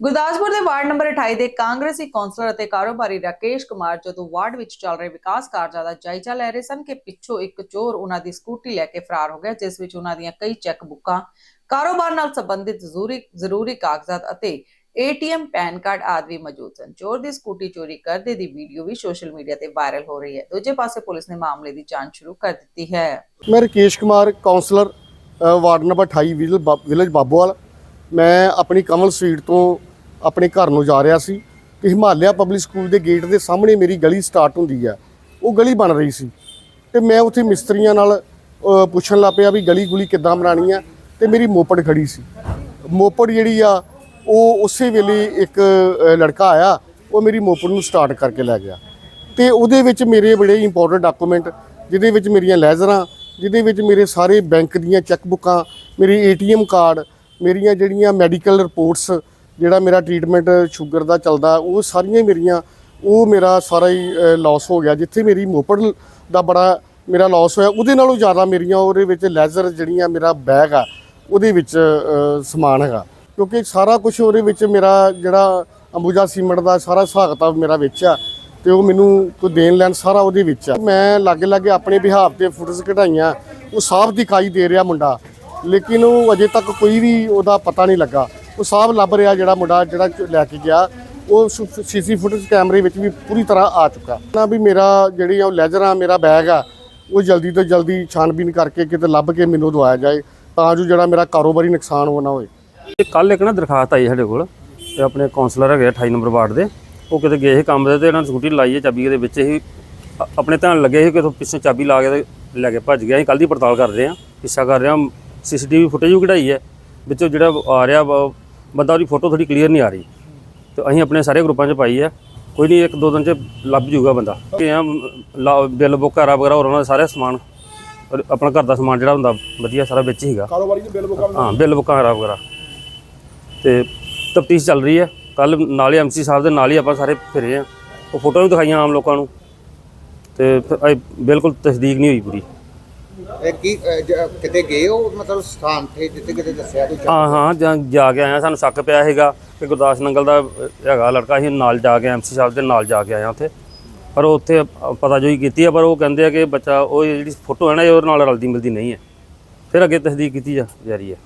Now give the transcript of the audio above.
ਗੁਰਦਾਸਪੁਰ ਦੇ ward number 28 ਦੇ ਕਾਂਗਰਸੀ ਕੌਂਸਲਰ ਅਤੇ ਕਾਰੋਬਾਰੀ ਰਾਕੇਸ਼ ਕੁਮਾਰ ਜਦੋਂ ਵਾਰਡ ਵਿੱਚ ਚੱਲ ਰਹੇ ਵਿਕਾਸ ਕਾਰਜਾਂ ਦਾ ਜਾਇਜ਼ਾ ਲੈ ਰਹੇ ਸਨ ਕਿ ਪਿੱਛੋਂ ਇੱਕ ਚੋਰ ਉਹਨਾਂ ਦੀ ਸਕੂਟੀ ਲੈ ਕੇ ਫਰਾਰ ਹੋ ਗਿਆ, ਜਿਸ ਵਿੱਚ ਉਹਨਾਂ ਦੀਆਂ ਕਈ ਚੈੱਕ ਬੁੱਕਾਂ ਕਾਰੋਬਾਰ ਨਾਲ ਸੰਬੰਧਿਤ ਜ਼ਰੂਰੀ ਜ਼ਰੂਰੀ ਕਾਗਜ਼ਾਤ ਅਤੇ ਏਟੀਐਮ, ਪੈਨ ਕਾਰਡ ਆਦਿ ਮੌਜੂਦ ਸਨ। ਚੋਰ ਦੀ ਸਕੂਟੀ ਚੋਰੀ ਕਰਦੇ ਦੀ ਵੀਡੀਓ ਵੀ ਸੋਸ਼ਲ ਮੀਡੀਆ ਤੇ ਵਾਇਰਲ ਹੋ ਰਹੀ ਹੈ। ਦੂਜੇ ਪਾਸੇ ਪੁਲਿਸ ਨੇ ਮਾਮਲੇ ਦੀ ਜਾਂਚ ਸ਼ੁਰੂ ਕਰ ਦਿੱਤੀ ਹੈ। ਮੈਂ Rakesh Kumar councillor ward number 28 village Babowal. ਮੈਂ ਆਪਣੀ ਕਮਲ ਸਵੀਟ ਤੋਂ ਆਪਣੇ ਘਰ ਨੂੰ ਜਾ ਰਿਹਾ ਸੀ ਕਿ ਹਿਮਾਲਿਆ ਪਬਲਿਕ ਸਕੂਲ ਦੇ ਗੇਟ ਦੇ ਸਾਹਮਣੇ ਮੇਰੀ ਗਲੀ ਸਟਾਰਟ ਹੁੰਦੀ ਹੈ। ਉਹ ਗਲੀ ਬਣ ਰਹੀ ਸੀ ਤੇ ਮੈਂ ਉੱਥੇ ਮਿਸਤਰੀਆਂ ਨਾਲ ਪੁੱਛਣ ਲੱਗ ਪਿਆ ਵੀ ਗਲੀ ਗੁਲੀ ਕਿੱਦਾਂ ਬਣਾਣੀ ਆ ਤੇ ਮੇਰੀ ਮੋਪੜ ਖੜੀ ਸੀ। ਮੋਪੜ ਜਿਹੜੀ ਆ, ਉਹ ਉਸੇ ਵੇਲੇ ਇੱਕ ਲੜਕਾ ਆਇਆ, ਉਹ ਮੇਰੀ ਮੋਪੜ ਨੂੰ ਸਟਾਰਟ ਕਰਕੇ ਲੈ ਗਿਆ। ਤੇ ਉਹਦੇ ਵਿੱਚ ਮੇਰੇ ਬੜੇ ਇੰਪੋਰਟੈਂਟ ਡਾਕੂਮੈਂਟ ਜਿਹਦੇ ਵਿੱਚ ਮੇਰੀਆਂ ਲੈਜ਼ਰਾਂ ਜਿਹਦੇ ਵਿੱਚ ਮੇਰੇ ਸਾਰੇ ਬੈਂਕ ਦੀਆਂ ਚੈੱਕ ਬੁੱਕਾਂ ਮੇਰੇ ਏਟੀਐਮ ਕਾਰਡ ਮੇਰੀਆਂ ਜਿਹੜੀਆਂ ਮੈਡੀਕਲ ਰਿਪੋਰਟਸ ਜਿਹੜਾ ਮੇਰਾ ਟ੍ਰੀਟਮੈਂਟ ਸ਼ੂਗਰ ਦਾ ਚੱਲਦਾ, ਉਹ ਸਾਰੀਆਂ ਮੇਰੀਆਂ, ਉਹ ਮੇਰਾ ਸਾਰਾ ਹੀ ਲਾਸ ਹੋ ਗਿਆ। ਜਿੱਥੇ ਮੇਰੀ ਮੋਪੜ ਦਾ ਬੜਾ ਮੇਰਾ ਲਾਸ ਹੋਇਆ, ਉਹਦੇ ਨਾਲੋਂ ਜ਼ਿਆਦਾ ਮੇਰੀਆਂ ਉਹਦੇ ਵਿੱਚ ਲੈਜ਼ਰ ਜਿਹੜੀਆਂ ਮੇਰਾ ਬੈਗ ਆ, ਉਹਦੇ ਵਿੱਚ ਸਮਾਨ ਹੈਗਾ। ਕਿਉਂਕਿ ਸਾਰਾ ਕੁਝ ਉਹਦੇ ਵਿੱਚ ਮੇਰਾ ਜਿਹੜਾ ਅੰਬੂਜਾ ਸੀਮੈਂਟ ਦਾ ਸਾਰਾ ਹਿਸਾਬ ਕਿਤਾਬ ਮੇਰਾ ਵਿੱਚ ਆ, ਤੇ ਉਹ ਮੈਨੂੰ ਕੋਈ ਦੇਣ ਲੈਣ ਸਾਰਾ ਉਹਦੇ ਵਿੱਚ ਆ। ਮੈਂ ਲਾਗੇ ਲਾਗੇ ਆਪਣੇ ਬਿਹਾਵ ਤੇ ਫੋਟੋਸ ਕਢਾਈਆਂ, ਉਹ ਸਾਫ਼ ਦਿਖਾਈ ਦੇ ਰਿਹਾ ਮੁੰਡਾ, ਲੇਕਿਨ ਉਹ ਅਜੇ ਤੱਕ ਕੋਈ ਵੀ ਉਹਦਾ ਪਤਾ ਨਹੀਂ ਲੱਗਾ। ਉਹ ਸਾਹਬ ਲੱਭ ਰਿਹਾ ਜਿਹੜਾ ਮੁੰਡਾ ਜਿਹੜਾ ਲੈ ਕੇ ਗਿਆ, ਉਹ ਸੀਸੀ ਫੁਟੇਜ ਕੈਮਰੇ ਵਿੱਚ ਵੀ ਪੂਰੀ ਤਰ੍ਹਾਂ ਆ ਚੁੱਕਾ। ਨਾ ਵੀ ਮੇਰਾ ਜਿਹੜੀ ਆ ਉਹ ਆ, ਮੇਰਾ ਬੈਗ ਆ, ਉਹ ਜਲਦੀ ਤੋਂ ਜਲਦੀ ਛਾਣਬੀਨ ਕਰਕੇ ਕਿਤੇ ਲੱਭ ਕੇ ਮੈਨੂੰ ਦਵਾਇਆ ਜਾਏ, ਤਾਂ ਜੋ ਜਿਹੜਾ ਮੇਰਾ ਕਾਰੋਬਾਰੀ ਨੁਕਸਾਨ ਹੋ ਨਾ ਹੋਏ। ਇਹ ਕੱਲ ਇੱਕ ਨਾ ਦਰਖਾਸਤ ਆਈ ਸਾਡੇ ਕੋਲ, ਤੇ ਆਪਣੇ ਕਾਉਂਸਲਰ ਹੈਗੇ ਆ 28 ਨੰਬਰ ਵਾਰਡ ਦੇ, ਉਹ ਕਿਤੇ ਗਏ ਸੀ ਕੰਮ ਦੇ ਤੇ ਇਹਨਾਂ ਨੇ ਸਕੂਟੀ ਲਾਈ ਹੈ ਚਾਬੀ ਦੇ ਵਿੱਚ ਹੀ ਆਪਣੇ ਧਿਆਨ ਲੱਗੇ ਸੀ ਕਿ ਪਿੱਛੇ ਚਾਬੀ ਲਾ ਕੇ ਤੇ ਲੈ ਕੇ ਭੱਜ ਗਿਆ ਅਸੀਂ ਕੱਲ ਦੀ ਪੜਤਾਲ ਕਰ ਰਹੇ ਹਾਂ ਪਿੱਛਾ ਕਰ ਰਹੇ ਹਾਂ ਸੀਸੀਟੀਵੀ ਫੁਟੇਜ ਵੀ ਕਢਾਈ ਹੈ। ਵਿੱਚੋਂ ਜਿਹੜਾ ਆ ਰਿਹਾ ਬੰਦਾ ਉਹਦੀ ਫੋਟੋ ਥੋੜੀ ਕਲੀਅਰ ਨਹੀਂ ਆ ਰਹੀ। ਤੇ ਅਸੀਂ ਆਪਣੇ ਸਾਰੇ ਗਰੁੱਪਾਂ 'ਚ ਪਾਈ ਹੈ ਕੋਈ ਨਹੀਂ ਇੱਕ ਦੋ ਦਿਨ 'ਚ ਲੱਭ ਜੂਗਾ ਬੰਦਾ। ਕਿ ਆ ਬਿੱਲ ਬੁੱਕ ਕਰਾ ਵਗੈਰਾ ਹੋਰ ਉਹਨਾਂ ਦਾ ਸਾਰੇ ਸਮਾਨ ਆਪਣਾ ਘਰ ਦਾ ਸਮਾਨ ਜਿਹੜਾ ਹੁੰਦਾ ਵਧੀਆ ਸਾਰਾ ਵਿੱਚ ਹੀਗਾ। ਕਾਰੋਬਾਰੀ ਦੇ ਬਿੱਲ ਬੁੱਕਾਂ ਹਾਂ ਬਿੱਲ ਬੁੱਕਾਂ ਵਗੈਰਾ ਵਗੈਰਾ। ਤੇ ਤਫਤੀਸ਼ ਚੱਲ ਰਹੀ ਹੈ ਕੱਲ ਨਾਲ ਹੀ ਐਮਸੀ ਸਾਹਿਬ ਦੇ ਨਾਲ ਹੀ ਆਪਾਂ ਸਾਰੇ ਫਿਰੇ ਆ। ਉਹ ਫੋਟੋ ਵੀ ਦਿਖਾਈਆਂ ਆਮ ਲੋਕਾਂ ਨੂੰ। ਤੇ ਬਿਲਕੁਲ ਤਸਦੀਕ ਨਹੀਂ ਹੋਈ ਪੂਰੀ। ਇਹ ਕੀ ਅਹ, ਜ- ਕਿਤੇ ਗਏ ਹੋ? ਮਤਲਬ ਸਥਾਨ ਤੇ ਜਿੱਥੇ ਕਿਤੇ ਦੱਸਿਆ ਕੋਈ ਹਾਂ ਹਾਂ ਜਾਂ ਜਾ ਕੇ ਆਇਆ ਸਾਨੂੰ ਸ਼ੱਕ ਪਿਆ ਹੈਗਾ ਕਿ ਗੁਰਦਾਸ ਨੰਗਲ ਦਾ ਅਹ, ਹੈਗਾ ਲੜਕਾ ਸੀ ਨਾਲ ਜਾ ਕੇ ਐਮਸੀ ਸਾਹਿਬ ਦੇ ਨਾਲ ਜਾ ਕੇ ਆਇਆ ਉੱਥੇ। ਪਰ ਉਹ ਉੱਥੇ ਪਤਾ ਜੋਈ ਕੀਤੀ ਹੈ ਪਰ ਉਹ ਕਹਿੰਦੇ ਆ ਕਿ ਬੱਚਾ ਉਹ ਜਿਹੜੀ ਫੋਟੋ ਹੈ ਨਾ ਇਹ ਉਹਦੇ ਨਾਲ ਰਲਦੀ ਮਿਲਦੀ ਨਹੀਂ ਹੈ। ਫਿਰ ਅੱਗੇ ਤਸਦੀਕ ਕੀਤੀ ਜਾ ਜਾ ਰਹੀ ਹੈ।